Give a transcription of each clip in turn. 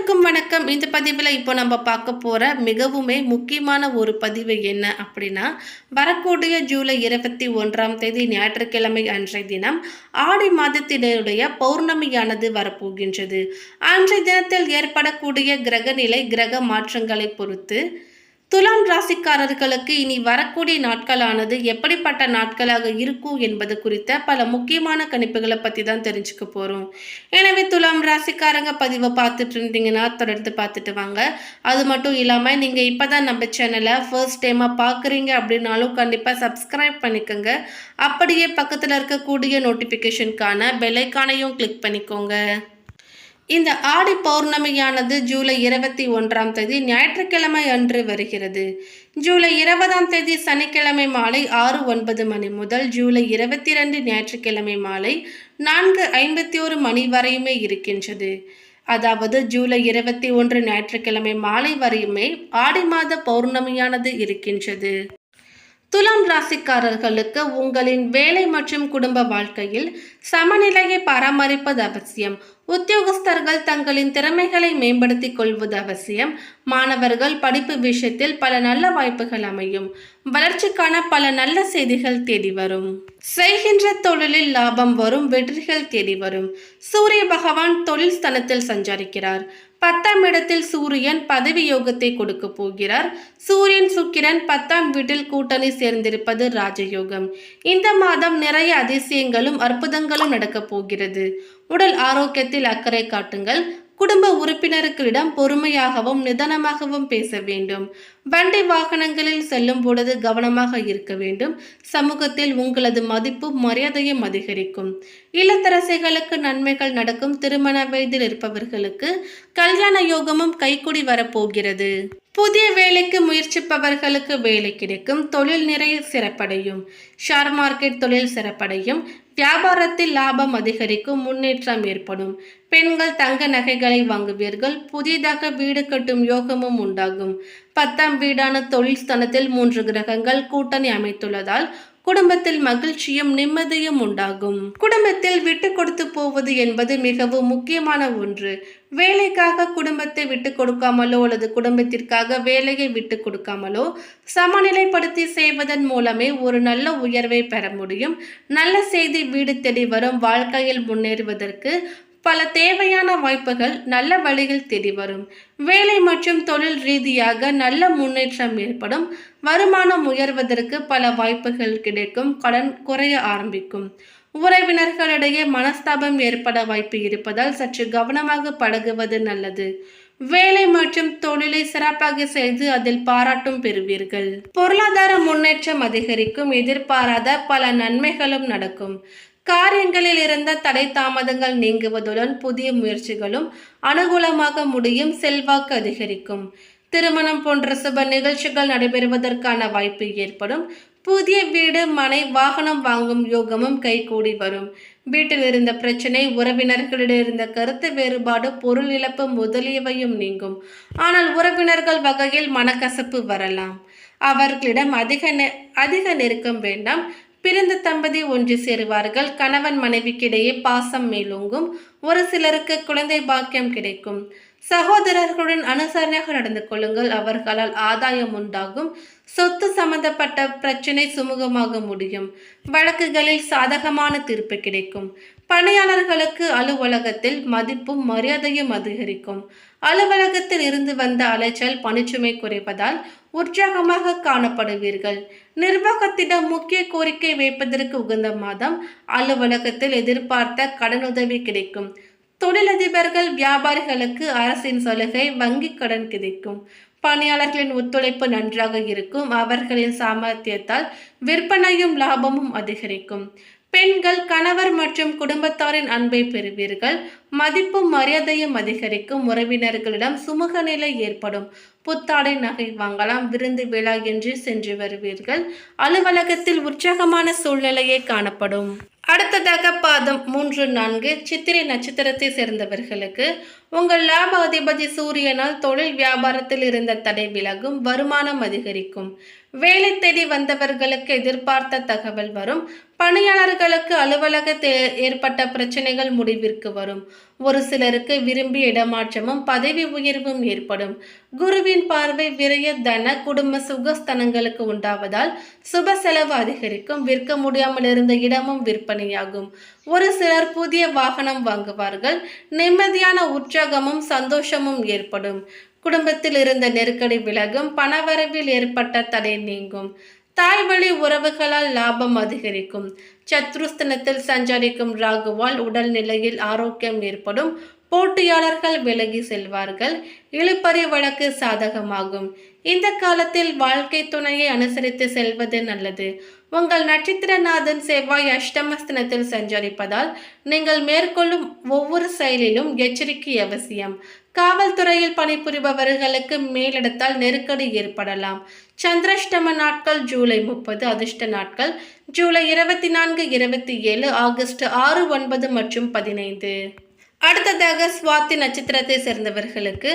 அனைவருக்கும் வணக்கம். இந்த பதிவில் இப்போ நம்ம பார்க்க போகிற மிகவுமே முக்கியமான ஒரு பதிவு என்ன அப்படின்னா வரக்கூடிய ஜூலை இருபத்தி ஒன்றாம் தேதி ஞாயிற்றுக்கிழமை அன்றைய தினம் ஆடி மாதத்தினுடைய பௌர்ணமியானது வரப்போகின்றது. அன்றைய தினத்தில் ஏற்படக்கூடிய கிரகநிலை கிரக மாற்றங்களை பொறுத்து துலாம் ராசிக்காரர்களுக்கு இனி வரக்கூடிய நாட்களானது எப்படிப்பட்ட நாட்களாக இருக்கும் என்பது குறித்த பல முக்கியமான கணிப்புகளை பற்றி தான் தெரிஞ்சுக்க போகிறோம் எனவே துலாம் ராசிக்காரங்க பதிவை பார்த்துட்டு இருந்தீங்கன்னா தொடர்ந்து பார்த்துட்டு வாங்க. அது மட்டும் இல்லாமல் நீங்கள் இப்போ தான் நம்ம சேனலை ஃபர்ஸ்ட் டைமாக பார்க்குறீங்க அப்படின்னாலும் கண்டிப்பாக சப்ஸ்கிரைப் பண்ணிக்கோங்க. அப்படியே பக்கத்தில் இருக்கக்கூடிய நோட்டிஃபிகேஷனுக்கான பெல்லைக்கானையும் கிளிக் பண்ணிக்கோங்க. இந்த ஆடி பௌர்ணமியானது ஜூலை இருபத்தி ஒன்றாம் தேதி ஞாயிற்றுக்கிழமை அன்று வருகிறது. ஜூலை இருபதாம் தேதி சனிக்கிழமை மாலை ஆறு ஒன்பது மணி முதல் ஜூலை இருபத்தி ரெண்டு ஞாயிற்றுக்கிழமை மாலை நான்கு ஐம்பத்தி ஒரு மணி வரையுமே இருக்கின்றது. அதாவது ஜூலை இருபத்தி ஒன்று ஞாயிற்றுக்கிழமை மாலை வரையுமே ஆடி மாத பௌர்ணமியானது இருக்கின்றது. துலாம் ராசிக்காரர்களுக்கு உங்களின் வேலை மற்றும் குடும்ப வாழ்க்கையில் சமநிலையை பராமரிப்பது அவசியம். உத்தியோகஸ்தர்கள் தங்களின் திறமைகளை மேம்படுத்திக் கொள்வது அவசியம். மாணவர்கள் படிப்பு விஷயத்தில் பல நல்ல வாய்ப்புகள் அமையும். வளர்ச்சிக்கான பல நல்ல செய்திகள் தேடி வரும். செய்கின்ற தொழிலில் லாபம் வரும் வெற்றிகள் தேடி வரும். சூரிய பகவான் தொழில் ஸ்தனத்தில் சஞ்சரிக்கிறார். பத்தாம் இடத்தில் சூரியன் பதவி யோகத்தை கொடுக்க போகிறார். சூரியன் சுக்கிரன் பத்தாம் வீட்டில் கூட்டணி சேர்ந்திருப்பது ராஜயோகம். இந்த மாதம் நிறைய அதிசயங்களும் அற்புதங்களும் நடக்கப் போகிறது. உடல் ஆரோக்கியத்தில் அக்கறை காட்டுங்கள். குடும்ப உறுப்பினர்களிடம் பொறுமையாகவும் நிதானமாகவும் பேச வேண்டும். வண்டி வாகனங்களில் செல்லும் பொழுது கவனமாக இருக்க வேண்டும். சமூகத்தில் உங்களது மதிப்பும் மரியாதையும் அதிகரிக்கும். இல்லத்தரசிகளுக்கு நன்மைகள் நடக்கும். திருமண வயதில் இருப்பவர்களுக்கு கல்யாண யோகமும் கைக்குடி வரப்போகிறது. புதிய வேலைக்கு முயற்சிப்பவர்களுக்கு வேலை கிடைக்கும். தொழில் நிறைய சிறப்படையும். ஷேர் மார்க்கெட் தொழில் சிறப்படையும். வியாபாரத்தில் லாபம் அதிகரிக்கும் முன்னேற்றம் ஏற்படும். பெண்கள் தங்க நகைகளை வாங்குவீர்கள் புதிதாக வீடு கட்டும் யோகமும் உண்டாகும். பத்தாம் வீடான தொழில் ஸ்தனத்தில் மூன்று கிரகங்கள் கூட்டணி அமைத்துள்ளதால் குடும்பத்தில் மகிழ்ச்சியும் நிம்மதியும் உண்டாகும். குடும்பத்தில் விட்டு கொடுத்து போவது என்பது மிகவும் முக்கியமான ஒன்று. வேலைக்காக குடும்பத்தை விட்டு கொடுக்காமலோ அல்லது குடும்பத்திற்காக வேலையை விட்டு கொடுக்காமலோ சமநிலைப்படுத்தி செய்வதன் மூலமே ஒரு நல்ல உயர்வை பெற முடியும். நல்ல செய்தி வீடு தேடி வரும் வாழ்க்கையில் முன்னேறுவதற்கு பல தேவையான வாய்ப்புகள் நல்ல வழியில் தேடி வரும் வேலை மற்றும் தொழில் ரீதியாக நல்ல முன்னேற்றம் ஏற்படும். வருமானம் உயர்வதற்கு பல வாய்ப்புகள் கிடைக்கும். கடன் குறைய ஆரம்பிக்கும். உறவினர்களிடையே மனஸ்தாபம் ஏற்பட வாய்ப்பு இருப்பதால் சற்று கவனமாக பழகுவது நல்லது. வேலை மற்றும் தொழிலை சிறப்பாக செய்து அதில் பாராட்டும் பெறுவீர்கள். பொருளாதார முன்னேற்றம் அதிகரிக்கும். எதிர்பாராத பல நன்மைகளும் நடக்கும். காரியங்களில் இருந்த தடை தாமதங்கள் நீங்குவதுடன் புதிய முயற்சிகளும் அனுகூலமாக முடியும் செல்வாக்கு அதிகரிக்கும். திருமணம் போன்ற சுப நிகழ்ச்சிகள் நடைபெறுவதற்கான வாய்ப்பு ஏற்படும். புதிய வீடு மனை வாகனம் வாங்கும் யோகமும் கைகூடி வரும். வீட்டில் இருந்த பிரச்சனை உறவினர்களிடம் இருந்த கருத்து வேறுபாடு பொருள் இழப்பு முதலியவையும் நீங்கும். ஆனால் உறவினர்கள் வகையில் மனக்கசப்பு வரலாம். அவர்களிடம் அதிக நெ- அதிக நெருக்கம் வேண்டாம். பிறந்த தம்பதி ஒன்று சேருவார்கள். கணவன் மனைவிக்கிடையே பாசம் மேலோங்கும். ஒரு சிலருக்கு குழந்தை பாக்கியம் கிடைக்கும். சகோதரர்களுடன் அனுசரணையாக நடந்து கொள்ளுங்கள். அவர்களால் ஆதாயம் உண்டாகும். சொத்து சம்பந்தப்பட்ட பிரச்சனை சுமூகமாக முடியும். வழக்குகளில் சாதகமான தீர்ப்பு கிடைக்கும். பணியாளர்களுக்கு அலுவலகத்தில் மதிப்பும் மரியாதையும் அதிகரிக்கும். அலுவலகத்தில் இருந்து வந்த அலைச்சல் பணிச்சுமை குறைப்பதால் உற்சாகமாக காணப்படுவீர்கள். நிர்வாகத்திடம் முக்கிய கோரிக்கை வைப்பதற்கு உகந்த மாதம் அலுவலகத்தில் எதிர்பார்த்த கடனுதவி கிடைக்கும். தொழிலதிபர்கள் வியாபாரிகளுக்கு அரசின் சலுகை வங்கி கடன் கிடைக்கும். பணியாளர்களின் ஒத்துழைப்பு நன்றாக இருக்கும். அவர்களின் சாமர்த்தியத்தால் விற்பனையும் லாபமும் அதிகரிக்கும். பெண்கள் கணவர் மற்றும் குடும்பத்தாரின் அன்பை பெறுவீர்கள். மதிப்பும் மரியாதையும் அதிகரிக்கும். உறவினர்களிடம் சுமூக நிலை ஏற்படும். புத்தாடை நகை வாங்கலாம். விருந்து விழா என்று சென்று வருவீர்கள். அலுவலகத்தில் உற்சாகமான சூழ்நிலையே காணப்படும். அடுத்ததாக பாதம் மூன்று நான்கு சித்திரை நட்சத்திரத்தை சேர்ந்தவர்களுக்கு உங்கள் லாப அதிபதி சூரியனால் தொழில் வியாபாரத்தில் இருந்த தடை விலகும் வருமானம் அதிகரிக்கும். வேலை தேடி வந்தவர்களுக்கு எதிர்பார்த்த தகவல் வரும். பணியாளர்களுக்கு அலுவலகத்தில் ஏற்பட்ட பிரச்சனைகள் முடிவிற்கு வரும். ஒரு சிலருக்கு விரும்பிய இடமாற்றமும் பதவி உயர்வும் ஏற்படும். குருவின் பார்வை விரைய தன குடும்ப சுகஸ்தனங்களுக்கு உண்டாவதால் சுப செலவு அதிகரிக்கும் விற்க முடியாமல் இருந்த இடமும் விற்பனையாகும். ஒரு சிலர் புதிய வாகனம் வாங்குவார்கள். நிம்மதியான உற்சாகமும் சந்தோஷமும் ஏற்படும். குடும்பத்தில் இருந்த நெருக்கடி விலகும் பணவரவில் ஏற்பட்ட தடை நீங்கும். தாய் வழி உறவுகளால் லாபம் அதிகரிக்கும். சத்ருஸ்தனத்தில் சஞ்சரிக்கும் ராகுவால் உடல் நிலையில் ஆரோக்கியம் ஏற்படும். போட்டியாளர்கள் விலகி செல்வார்கள். இழுப்பறி வழக்கு சாதகமாகும். இந்த காலத்தில் வாழ்க்கை துணையை அனுசரித்து செல்வது நல்லது. உங்கள் நட்சத்திரநாதன் செவ்வாய் அஷ்டமஸ்தனத்தில் சஞ்சரிப்பதால் நீங்கள் மேற்கொள்ளும் ஒவ்வொரு செயலிலும் எச்சரிக்கை அவசியம். காவல்துறையில் பணிபுரிபவர்களுக்கு மேலிடத்தால் நெருக்கடி ஏற்படலாம். சந்திராஷ்டம நாட்கள் ஜூலை முப்பது அதிர்ஷ்ட நாட்கள் ஜூலை இருபத்தி நான்கு இருபத்தி ஏழு ஆகஸ்ட் ஆறு ஒன்பது மற்றும் பதினைந்து. அடுத்ததாக சுவாதி நட்சத்திரத்தை சேர்ந்தவர்களுக்கு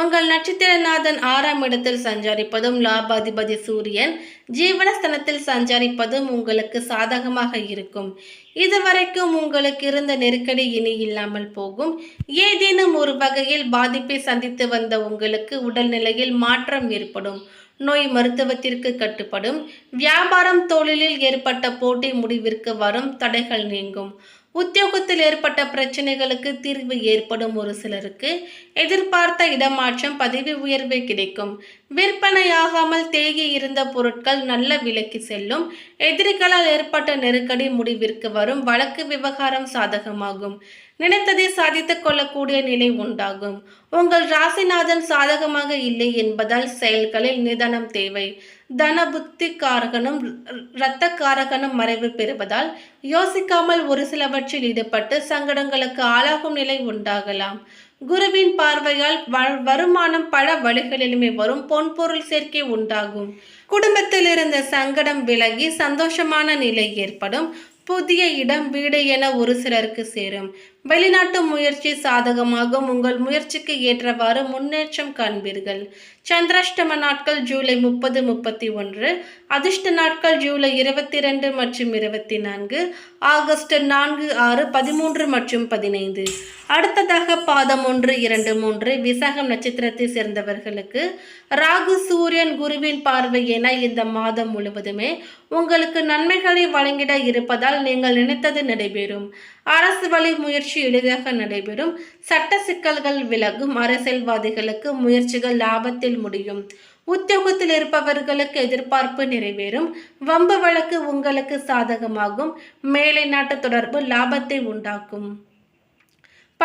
உங்கள் நட்சத்திரநாதன் ஆறாம் இடத்தில் சஞ்சாரிப்பதும் லாபாதிபதி சூரியன் ஜீவனஸ்தனத்தில் சஞ்சாரிப்பதும் உங்களுக்கு சாதகமாக இருக்கும். இதுவரைக்கும் உங்களுக்கு இருந்த நெருக்கடி இனி இல்லாமல் போகும். ஏதேனும் ஒரு வகையில் பாதிப்பை சந்தித்து வந்த உங்களுக்கு உடல்நிலையில் மாற்றம் ஏற்படும். நோய் மருத்துவத்திற்கு கட்டுப்படும். வியாபாரம் தொழிலில் ஏற்பட்ட போட்டி முடிவிற்கு வரும் தடைகள் நீங்கும். உத்தியோகத்தில் ஏற்பட்ட பிரச்சனைகளுக்கு தீர்வு ஏற்படும் ஒரு சிலருக்கு எதிர்பார்த்த இடமாற்றம் பதவி உயர்வு கிடைக்கும். விற்பனையாகாமல் தேங்கி இருந்த பொருட்கள் நல்ல விலைக்கு செல்லும். எதிரிகளால் ஏற்பட்ட நெருக்கடி முடிவிற்கு வரும் வழக்கு விவகாரம் சாதகமாகும். நினைத்ததை சாதித்துக் கொள்ளக்கூடிய நிலை உண்டாகும். உங்கள் ராசிநாதன் சாதகமாக இல்லை என்பதால் செயல்களில் நிதானம் தேவை. தன புத்தி இரத்த காரகனும் மறைவு பெறுவதால் யோசிக்காமல் ஒரு சிலவற்றில் ஈடுபட்டு சங்கடங்களுக்கு ஆளாகும் நிலை உண்டாகலாம். குருவின் பார்வையால் வருமானம் பல வழிகளிலுமே வரும் பொன்பொருள் சேர்க்கை உண்டாகும். குடும்பத்தில் இருந்த சங்கடம் விலகி சந்தோஷமான நிலை ஏற்படும். புதிய இடம் வீடு என ஒரு சிலருக்கு சேரும். வெளிநாட்டு முயற்சி சாதகமாகும். உங்கள் முயற்சிக்கு ஏற்றவாறு முன்னேற்றம் காண்பீர்கள். சந்திராஷ்டம நாட்கள் ஜூலை முப்பது முப்பத்தி ஒன்று. அதிர்ஷ்ட நாட்கள் ஜூலை இருபத்தி ரெண்டு மற்றும் இருபத்தி நான்கு ஆகஸ்ட் நான்கு ஆறு பதிமூன்று மற்றும் பதினைந்து. அடுத்ததாக பாதம் ஒன்று இரண்டு மூன்று விசாகம் நட்சத்திரத்தை சேர்ந்தவர்களுக்கு ராகு சூரியன் குருவின் பார்வை என இந்த மாதம் முழுவதுமே உங்களுக்கு நன்மைகளை வழங்கிட இருப்பதால் நீங்கள் நினைத்தது நடைபெறும். அரசு வழி முயற்சி எளிதாக நடைபெறும். சட்ட சிக்கல்கள் விலகும். அரசியல்வாதிகளுக்கு முயற்சிகள் லாபத்தில் முடியும். உத்தியோகத்தில் இருப்பவர்களுக்கு எதிர்பார்ப்பு நிறைவேறும். வம்பு வழக்கு உங்களுக்கு சாதகமாகும். மேலை நாட்டு தொடர்பு லாபத்தை உண்டாக்கும்.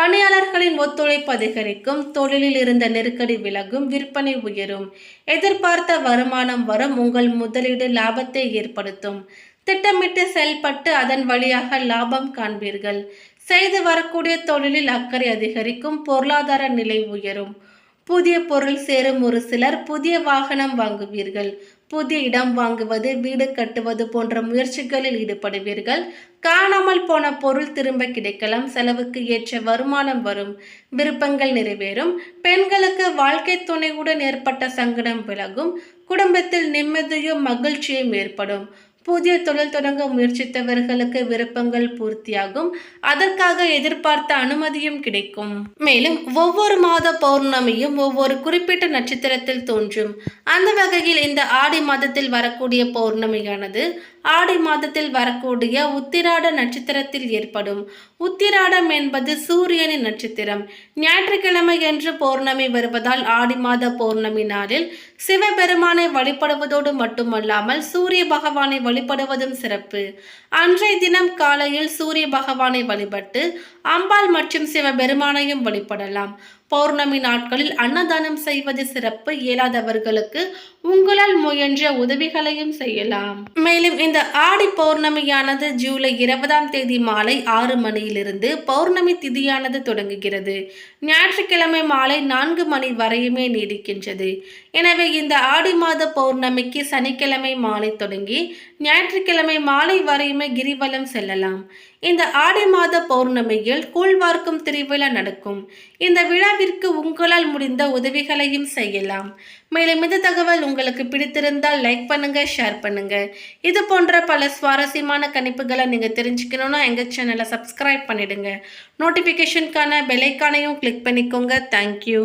பணியாளர்களின் ஒத்துழைப்பு அதிகரிக்கும். தொழிலில் இருந்த நெருக்கடி விலகும். விற்பனை உயரும். எதிர்பார்த்த வருமானம் வரும். உங்கள் முதலீடு லாபத்தை ஏற்படுத்தும். திட்டமிட்டு செயல்பட்டு அதன் வழியாக லாபம் காண்பீர்கள். செய்து வரக்கூடிய தொழிலில் அக்கறை அதிகரிக்கும். பொருளாதார நிலை உயரும். புதிய பொருள் சேரும் ஒரு சிலர் புதிய வாகனம் வாங்குவீர்கள். புதிய இடம் வாங்குவது வீடு கட்டுவது போன்ற முயற்சிகளில் ஈடுபடுவீர்கள். காணாமல் போன பொருள் திரும்ப கிடைக்கலாம். செலவுக்கு ஏற்ற வருமானம் வரும். விருப்பங்கள் நிறைவேறும். பெண்களுக்கு வாழ்க்கை துணையுடன் ஏற்பட்ட சங்கடம் விலகும். குடும்பத்தில் நிம்மதியும் மகிழ்ச்சியும் ஏற்படும். புதிய தொழில் தொடங்க முயற்சித்தவர்களுக்கு விருப்பங்கள் பூர்த்தியாகும். அதற்காக எதிர்பார்த்த அனுமதியும் கிடைக்கும். மேலும் ஒவ்வொரு மாத பௌர்ணமியும் ஒவ்வொரு குறிப்பிட்ட நட்சத்திரத்தில் தோன்றும். அந்த வகையில் இந்த ஆடி மாதத்தில் வரக்கூடிய பௌர்ணமியானது ஆடி மாதத்தில் வரக்கூடிய உத்திராட நட்சத்திரத்தில் ஏற்படும். உத்திராடம் என்பது சூரியனின் நட்சத்திரம். ஞாயிற்றுக்கிழமை என்று பௌர்ணமி வருவதால் ஆடி மாத பௌர்ணமி நாளில் சிவபெருமானை வழிபடுவதோடு மட்டுமல்லாமல் சூரிய பகவானை வழிபடுவதும் சிறப்பு. அன்றைய தினம் காலையில் சூரிய பகவானை வழிபட்டு அம்பாள் மற்றும் சிவபெருமானையும் வழிபடலாம். பௌர்ணமி நாட்களில் அன்னதானம் செய்வது சிறப்பு. இயலாதவர்களுக்கு உங்களால் முயன்ற உதவிகளையும் செய்யலாம். மேலும் இந்த ஆடி பௌர்ணமியானது ஜூலை இருபதாம் தேதி மாலை ஆறு மணியிலிருந்து பௌர்ணமி திதியானது தொடங்குகிறது. ஞாயிற்றுக்கிழமை மாலை நான்கு மணி வரையுமே நீடிக்கின்றது. எனவே இந்த ஆடி மாத பௌர்ணமிக்கு சனிக்கிழமை மாலை தொடங்கி ஞாயிற்றுக்கிழமை மாலை வரையுமே கிரிவலம் செல்லலாம். இந்த ஆடி மாத பௌர்ணமியில் கூழ்வார்க்கும் திருவிழா நடக்கும். இந்த விழாவிற்கு உங்களால் முடிந்த உதவிகளையும் செய்யலாம். மேலும் இந்த தகவல் உங்களுக்கு பிடித்திருந்தால் லைக் பண்ணுங்க ஷேர் பண்ணுங்க. இது போன்ற பல சுவாரஸ்யமான கணிப்புகளை நீங்க தெரிஞ்சுக்கணும்னா எங்க சேனலை சப்ஸ்கிரைப் பண்ணிடுங்க. நோட்டிஃபிகேஷனுக்கான பெலைக்கானையும் கிளிக் பண்ணிக்கோங்க. தேங்க்யூ